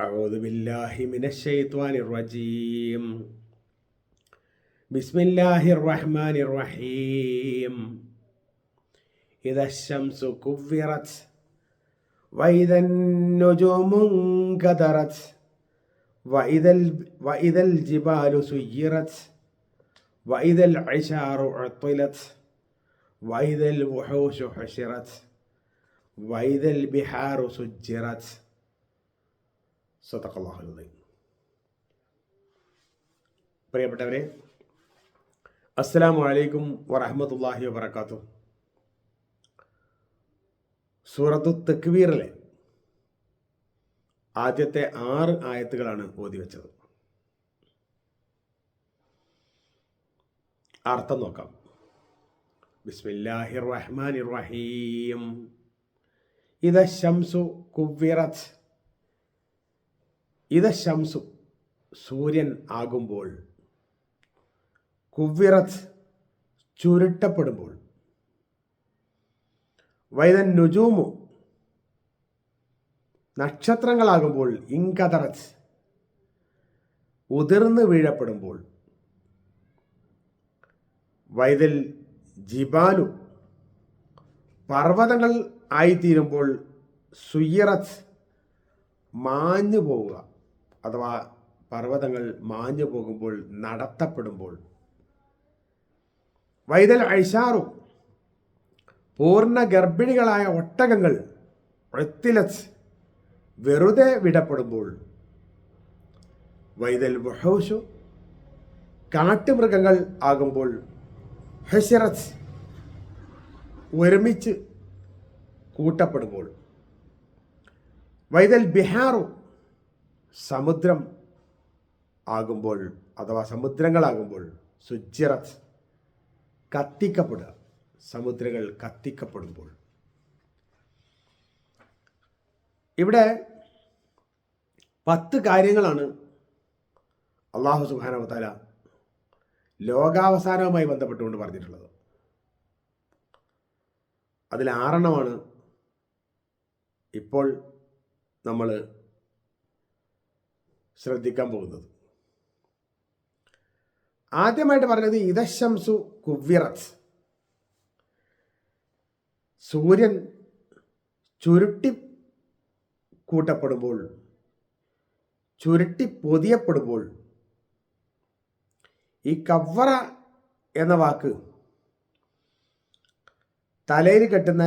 أعوذ بالله من الشيطان الرجيم. بسم الله الرحمن الرحيم. إذا الشمس كفرت وإذا النجوم انكدرت وإذا, وإذا الجبال سيرت وإذا العشار عطلت وإذا الوحوش حشرت وإذا البحار سجرت സതക്കല്ലാഹുലി പ്രിയപ്പെട്ടവരെ അസ്സലാമു അലൈക്കും വറഹമത്തല്ലാഹി വബർക്കാത്തു സൂറത്തു തെക്വീറിലെ ആദ്യത്തെ ആറ് ആയത്തുകളാണ് ഓതി വെച്ചത് അർത്ഥം നോക്കാം. ബിസ്മില്ലാഹിർ റഹ്മാനിർ റഹീം. ഇത ശംസു കുവ്വിറത്ത് ഇത ശംസു സൂര്യൻ ആകുമ്പോൾ കുവ്വിറത്ത് ചുരുട്ടപ്പെടുമ്പോൾ വൈദൻ നുജൂമു നക്ഷത്രങ്ങളാകുമ്പോൾ ഇങ്കതറച്ച് ഉതിർന്ന് വീഴപ്പെടുമ്പോൾ വൈതൽ ജിബാലു പർവതങ്ങൾ ആയിത്തീരുമ്പോൾ സുയറച്ച് മാഞ്ഞു പോവുക അഥവാ പർവതങ്ങൾ മാഞ്ഞു പോകുമ്പോൾ നടത്തപ്പെടുമ്പോൾ വൈതൽ ഐഷാറു പൂർണ ഗർഭിണികളായ ഒട്ടകങ്ങൾ ഒത്തിലച്ച് വെറുതെ വിടപ്പെടുമ്പോൾ വൈതൽ വഹോഷു കാട്ടുമൃഗങ്ങൾ ആകുമ്പോൾ ഹെസിറച്ച് ഒരുമിച്ച് കൂട്ടപ്പെടുമ്പോൾ വൈതൽ ബിഹാറു സമുദ്രം ആകുമ്പോൾ അഥവാ സമുദ്രങ്ങളാകുമ്പോൾ സുജിറത്ത് കത്തിക്കപ്പെടുക. സമുദ്രങ്ങൾ കത്തിക്കപ്പെടുമ്പോൾ. ഇവിടെ പത്ത് കാര്യങ്ങളാണ് അള്ളാഹു സുബാനവതാല ലോകാവസാനവുമായി ബന്ധപ്പെട്ടുകൊണ്ട് പറഞ്ഞിട്ടുള്ളത്. അതിൽ ആറെണ്ണമാണ് ഇപ്പോൾ നമ്മൾ ശ്രദ്ധിക്കാൻ പോകുന്നത്. ആദ്യമായിട്ട് പറഞ്ഞത് ഇതശംസു കുവ്യറത്. സൂര്യൻ ചുരുട്ടി കൂട്ടപ്പെടുമ്പോൾ ചുരുട്ടി പൊതിയപ്പെടുമ്പോൾ ഈ കവ്വറ എന്ന വാക്ക് തലയിൽ കെട്ടുന്ന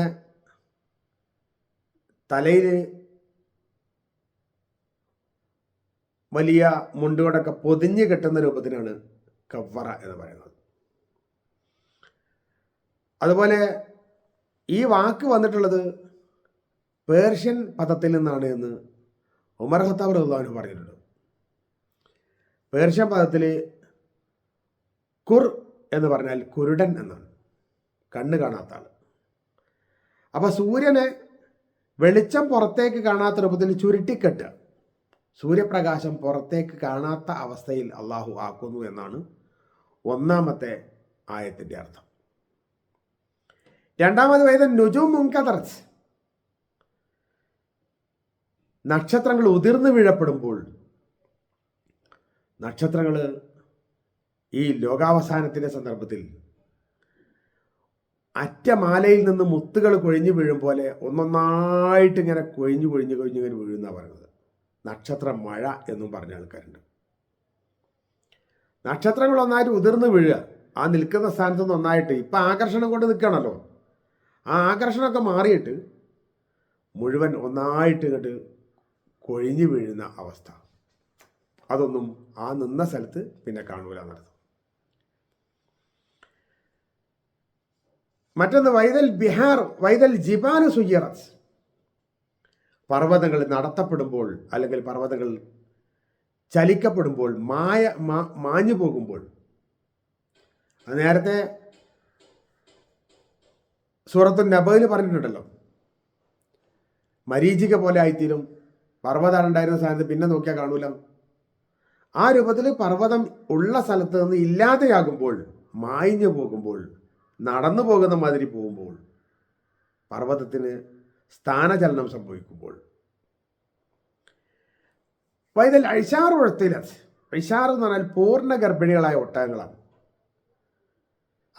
തലയിൽ വലിയ മുണ്ടുകൊണ്ടൊക്കെ പൊതിഞ്ഞ് കെട്ടുന്ന രൂപത്തിനാണ് കവ്വറ എന്ന് പറയുന്നത്. അതുപോലെ ഈ വാക്ക് വന്നിട്ടുള്ളത് പേർഷ്യൻ പദത്തിൽ നിന്നാണ് എന്ന് ഉമർ ഹത്താബ് റഹ്ദാനു പറഞ്ഞിട്ടുണ്ട്. പേർഷ്യൻ പദത്തിൽ കുർ എന്ന് പറഞ്ഞാൽ കുരുടൻ എന്നാണ്. കണ്ണ് കാണാത്ത ആൾ അപ്പോൾ സൂര്യനെ വെളിച്ചം പുറത്തേക്ക് കാണാത്ത രൂപത്തിൽ ചുരുട്ടിക്കെട്ടുക. സൂര്യപ്രകാശം പുറത്തേക്ക് കാണാത്ത അവസ്ഥയിൽ അള്ളാഹു ആക്കുന്നു എന്നാണ് ഒന്നാമത്തെ ആയത്തിന്റെ അർത്ഥം. രണ്ടാമത് വേദം നുജും മുൻകതർച്ച് നക്ഷത്രങ്ങൾ ഉതിർന്നു വീഴപ്പെടുമ്പോൾ നക്ഷത്രങ്ങൾ ഈ ലോകാവസാനത്തിന്റെ സന്ദർഭത്തിൽ അറ്റമാലയിൽ നിന്ന് മുത്തുകൾ കൊഴിഞ്ഞു വീഴും പോലെ ഒന്നൊന്നായിട്ട് ഇങ്ങനെ കൊഴിഞ്ഞു കൊഴിഞ്ഞു കൊഴിഞ്ഞു ഇങ്ങനെ വീഴുന്ന പറയുന്നത്. നക്ഷത്ര മഴ എന്നും പറഞ്ഞ ആൾക്കാരുണ്ട്. നക്ഷത്രങ്ങൾ ഒന്നായിട്ട് ഉതിർന്ന് വീഴുക. ആ നിൽക്കുന്ന സ്ഥാനത്ത് നിന്ന് ഒന്നായിട്ട് ഇപ്പം ആകർഷണം കൊണ്ട് നിൽക്കണല്ലോ ആ ആകർഷണമൊക്കെ മാറിയിട്ട് മുഴുവൻ ഒന്നായിട്ട് ഇങ്ങോട്ട് കൊഴിഞ്ഞു വീഴുന്ന അവസ്ഥ. അതൊന്നും ആ നിന്ന സ്ഥലത്ത് പിന്നെ കാണൂല നടത്തും മറ്റൊന്ന് വൈതൽ ബിഹാർ വൈതൽ ജിബാനു സുയ്യറസ് പർവതങ്ങൾ നടത്തപ്പെടുമ്പോൾ അല്ലെങ്കിൽ പർവതങ്ങൾ ചലിക്കപ്പെടുമ്പോൾ മായ മാഞ്ഞു പോകുമ്പോൾ നേരത്തെ സൂറത്ത് നബയിൽ പറഞ്ഞിട്ടുണ്ടല്ലോ. മരീചിക പോലെ ആയിത്തീരും. പർവതം ഉണ്ടായിരുന്ന സ്ഥാനത്ത് പിന്നെ നോക്കിയാൽ കാണൂല. ആ രൂപത്തിൽ പർവതം ഉള്ള സ്ഥലത്ത് നിന്ന് ഇല്ലാതെയാകുമ്പോൾ മായിഞ്ഞു പോകുമ്പോൾ നടന്നു പോകുന്ന മാതിരി പോകുമ്പോൾ പർവതത്തിന് സ്ഥാനചലനം സംഭവിക്കുമ്പോൾ. വൈതൽ ഐഷാർ ഉഴത്തിലത് ഐഷാർ എന്ന് പറഞ്ഞാൽ പൂർണ ഗർഭിണികളായ ഒട്ടകങ്ങളാണ്.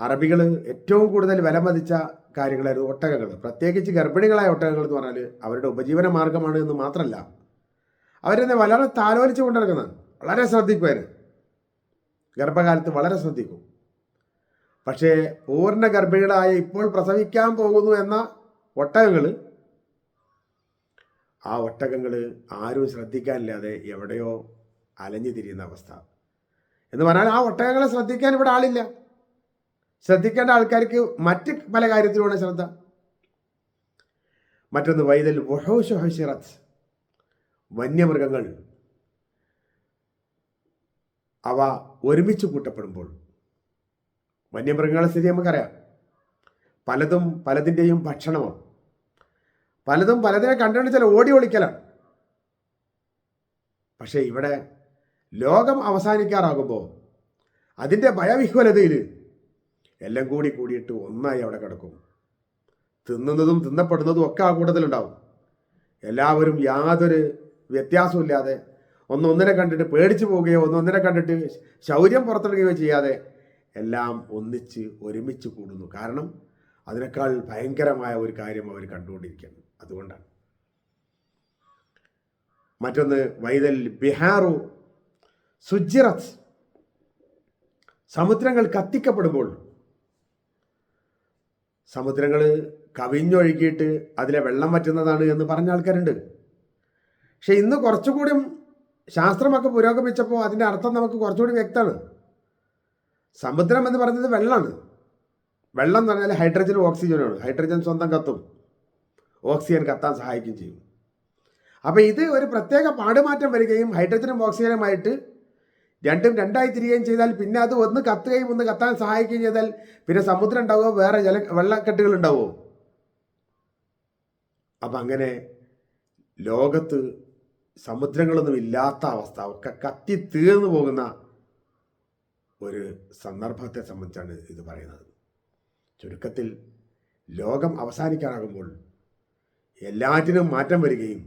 അറബികൾ ഏറ്റവും കൂടുതൽ വിലമതിച്ച കാര്യങ്ങളായിരുന്നു ഒട്ടകങ്ങൾ. പ്രത്യേകിച്ച് ഗർഭിണികളായ ഒട്ടകങ്ങൾ എന്ന് പറഞ്ഞാൽ അവരുടെ ഉപജീവന മാർഗമാണ് എന്ന് മാത്രമല്ല അവരെന്നെ വളരെ താലോലിച്ച് കൊണ്ട് നടക്കുന്നതാണ് വളരെ ശ്രദ്ധിക്കും ഗർഭകാലത്ത് വളരെ ശ്രദ്ധിക്കും. പക്ഷേ പൂർണ ഗർഭിണികളായ ഇപ്പോൾ പ്രസവിക്കാൻ പോകുന്നു എന്ന ഒട്ടകങ്ങൾ ആ ഒട്ടകങ്ങൾ ആരും ശ്രദ്ധിക്കാനില്ലാതെ എവിടെയോ അലഞ്ഞു തിരിയുന്ന അവസ്ഥ. എന്ന് പറഞ്ഞാൽ ആ ഒട്ടകങ്ങളെ ശ്രദ്ധിക്കാൻ ഇവിടെ ആളില്ല. ശ്രദ്ധിക്കേണ്ട ആൾക്കാർക്ക് മറ്റ് പല കാര്യത്തിലുമാണ് ശ്രദ്ധ. മറ്റൊന്ന് വൈതൽ വഹോഷഹഷിറത്ത് വന്യമൃഗങ്ങൾ. അവ ഒരുമിച്ച് കൂട്ടപ്പെടുമ്പോൾ. വന്യമൃഗങ്ങളെ സ്ഥിതി നമുക്കറിയാം. പലതും പലതിന്റെയും ഭക്ഷണമാണ്. പലതും പലതിനെ കണ്ടുപിടിച്ചാൽ ഓടി ഒളിക്കലാണ്. പക്ഷേ ഇവിടെ ലോകം അവസാനിക്കാറാകുമ്പോൾ അതിന്റെ ഭയവിഹ്വലതയിൽ എല്ലാം കൂടി കൂടിയിട്ട് ഒന്നായി അവിടെ കിടക്കും. തിന്നുന്നതും തിന്നപ്പെടുന്നതും ഒക്കെ ആ കൂട്ടത്തിലുണ്ടാവും. എല്ലാവരും യാതൊരു വ്യത്യാസമില്ലാതെ ഒന്നൊന്നിനെ കണ്ടിട്ട് പേടിച്ചു പോവുകയോ ഒന്നൊന്നിനെ കണ്ടിട്ട് ശൗര്യം പുറത്തിടുകയോ ചെയ്യാതെ എല്ലാം ഒന്നിച്ച് ഒരുമിച്ച് കൂടുന്നു. കാരണം അതിനേക്കാൾ ഭയങ്കരമായ ഒരു കാര്യം അവർ കണ്ടുകൊണ്ടിരിക്കുകയാണ് അതുകൊണ്ടാണ്. മറ്റൊന്ന് വൈതൽ ബിഹാറു സുജിറത്ത് സമുദ്രങ്ങൾ കത്തിക്കപ്പെടുമ്പോൾ സമുദ്രങ്ങൾ കവിഞ്ഞൊഴുകിയിട്ട് അതിലെ വെള്ളം വറ്റുന്നതാണ് എന്ന് പറഞ്ഞ ആൾക്കാരുണ്ട്. പക്ഷെ ഇന്ന് കുറച്ചുകൂടി ശാസ്ത്രമൊക്കെ പുരോഗമിച്ചപ്പോൾ അതിന്റെ അർത്ഥം നമുക്ക് കുറച്ചുകൂടി വ്യക്തമാണ്. സമുദ്രം എന്ന് പറയുന്നത് വെള്ളമാണ്. വെള്ളം എന്ന് പറഞ്ഞാൽ ഹൈഡ്രജനും ഓക്സിജനുമാണ്. ഹൈഡ്രജൻ സ്വന്തം കത്തും. ഓക്സിജൻ കത്താൻ സഹായിക്കുകയും ചെയ്യും. അപ്പോൾ ഇത് ഒരു പ്രത്യേക പാടുമാറ്റം വരികയും ഹൈഡ്രജനും ഓക്സിജനുമായിട്ട് രണ്ടും രണ്ടായി തിരികുകയും ചെയ്താൽ പിന്നെ അത് ഒന്ന് കത്തുകയും ഒന്ന് കത്താൻ സഹായിക്കുകയും ചെയ്താൽ പിന്നെ സമുദ്രം ഉണ്ടാവുമോ? വേറെ ജല വെള്ളക്കെട്ടുകൾ ഉണ്ടാവുമോ? അപ്പം അങ്ങനെ ലോകത്ത് സമുദ്രങ്ങളൊന്നും ഇല്ലാത്ത അവസ്ഥ ഒക്കെ കത്തി തീർന്നു പോകുന്ന ഒരു സന്ദർഭത്തെ സംബന്ധിച്ചാണ് ഇത് പറയുന്നത്. ചുരുക്കത്തിൽ ലോകം അവസാനിക്കാനാകുമ്പോൾ എല്ലാറ്റിനും മാറ്റം വരികയും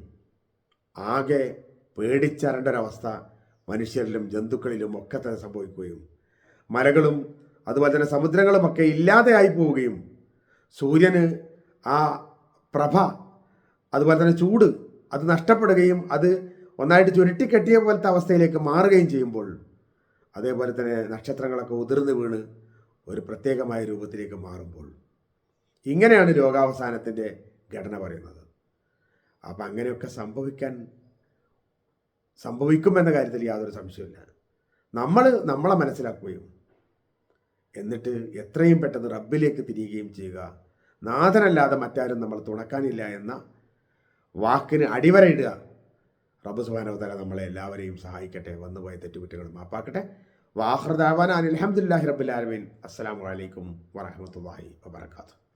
ആകെ പേടിച്ചരണ്ട ഒരവസ്ഥ മനുഷ്യരിലും ജന്തുക്കളിലും ഒക്കെ തന്നെ സംഭവിക്കുകയും മലകളും അതുപോലെ തന്നെ സമുദ്രങ്ങളും ഒക്കെ ഇല്ലാതെയായി പോവുകയും സൂര്യന് ആ പ്രഭ അതുപോലെ തന്നെ ചൂട് അത് നഷ്ടപ്പെടുകയും അത് ഒന്നായിട്ട് ചുരുട്ടിക്കെട്ടിയ പോലത്തെ അവസ്ഥയിലേക്ക് മാറുകയും ചെയ്യുമ്പോൾ അതേപോലെ തന്നെ നക്ഷത്രങ്ങളൊക്കെ ഉതിർന്ന് വീണ് ഒരു പ്രത്യേകമായ രൂപത്തിലേക്ക് മാറുമ്പോൾ ഇങ്ങനെയാണ് രോഗാവസാനത്തിന്റെ ഘടന പറയുന്നത്. അപ്പം അങ്ങനെയൊക്കെ സംഭവിക്കാൻ സംഭവിക്കുമെന്ന കാര്യത്തിൽ യാതൊരു സംശയമില്ല നമ്മൾ നമ്മളെ മനസ്സിലാക്കുകയും എന്നിട്ട് എത്രയും പെട്ടെന്ന് റബ്ബിലേക്ക് തിരിയുകയും ചെയ്യുക. നാഥനല്ലാതെ മറ്റാരും നമ്മൾ തുണക്കാനില്ല എന്ന വാക്കിന് അടിവരയിടുക. റബ്ബ് സുബാനവതല നമ്മളെ എല്ലാവരെയും സഹായിക്കട്ടെ. വന്നുപോയ തെറ്റുകുറ്റങ്ങൾ മാപ്പാക്കട്ടെ. വാഹൃദാവാൻ അലഹമുല്ലാഹി റബ്ബുലാലമീൻ അസ്സാം വലൈക്കും വറഹമത്തല്ലാഹി വാബർക്കാത്തു